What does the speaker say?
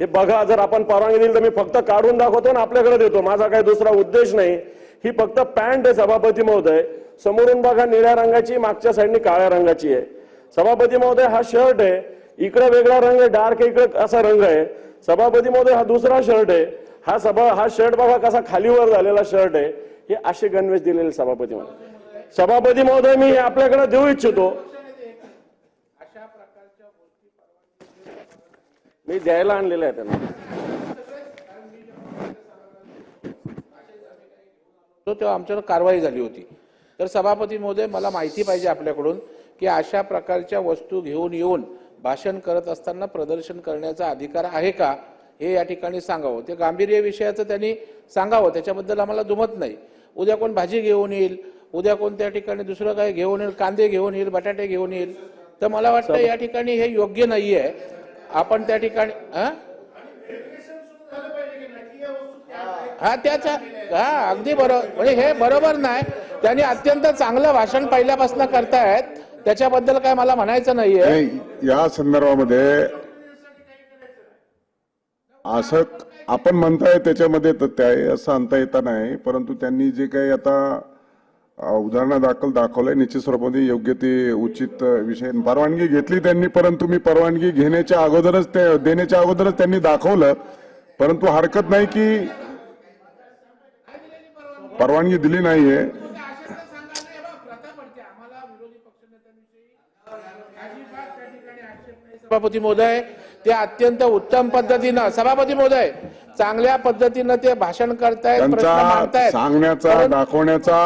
हे बघा जर आपण परवानगी दिली तर मी फक्त काढून दाखवतो ना आपल्याकडे देतो. माझा काही दुसरा उद्देश नाही. ही फक्त पॅन्ट आहे सभापती महोदय. समोरून बघा निळ्या रंगाची मागच्या साईडनी काळ्या रंगाची आहे. सभापती महोदय हा शर्ट आहे. इकडे वेगळा रंग आहे डार्क इकडे असा रंग आहे. सभापती महोदय हा दुसरा शर्ट आहे. हा सभा हा शर्ट बघा कसा खालीवर झालेला शर्ट आहे. हे असे गणवेश दिलेले सभापती महोदय. सभापती महोदय मी हे आपल्याकडे देऊ इच्छितो. मी द्यायला आणलेलं आहे त्यांना. तो तेव्हा आमच्यावर कारवाई झाली होती. तर सभापती महोदय मला माहिती पाहिजे आपल्याकडून की अशा प्रकारच्या वस्तू घेऊन येऊन भाषण करत असताना प्रदर्शन करण्याचा अधिकार आहे का हे या ठिकाणी सांगावं. ते गांभीर्य विषयाचं त्यांनी सांगावं त्याच्याबद्दल आम्हाला दुमत नाही. उद्या कोण भाजी घेऊन येईल उद्या कोण त्या ठिकाणी दुसरं काय घेऊन येईल कांदे घेऊन येईल बटाटे घेऊन येईल. तर मला वाटतं या ठिकाणी हे योग्य नाहीये. आपण त्या ठिकाणी हा हा त्याच्या हा अगदी बरोबर म्हणजे हे बरोबर नाही. त्यांनी अत्यंत चांगलं भाषण पहिल्यापासून करतायत. त्याच्याबद्दल काय मला म्हणायचं नाहीये. या संदर्भामध्ये असं आपण म्हणताय त्याच्यामध्ये तर आहे असं आणता येता नाही परंतु त्यांनी जे काही आता अ, उदाहरणं दाखल दाखवलंय निश्चित स्वरूपामध्ये योग्य ते उचित विषय. परवानगी घेतली त्यांनी परंतु मी परवानगी घेण्याच्या अगोदरच ते देण्याच्या अगोदरच त्यांनी दाखवलं. परंतु हरकत नाही की परवानगी दिली नाहीये. सभापती महोदय ते अत्यंत उत्तम पद्धतीनं सभापती महोदय चांगल्या पद्धतीनं ते भाषण करतायत सांगण्याचा दाखवण्याचा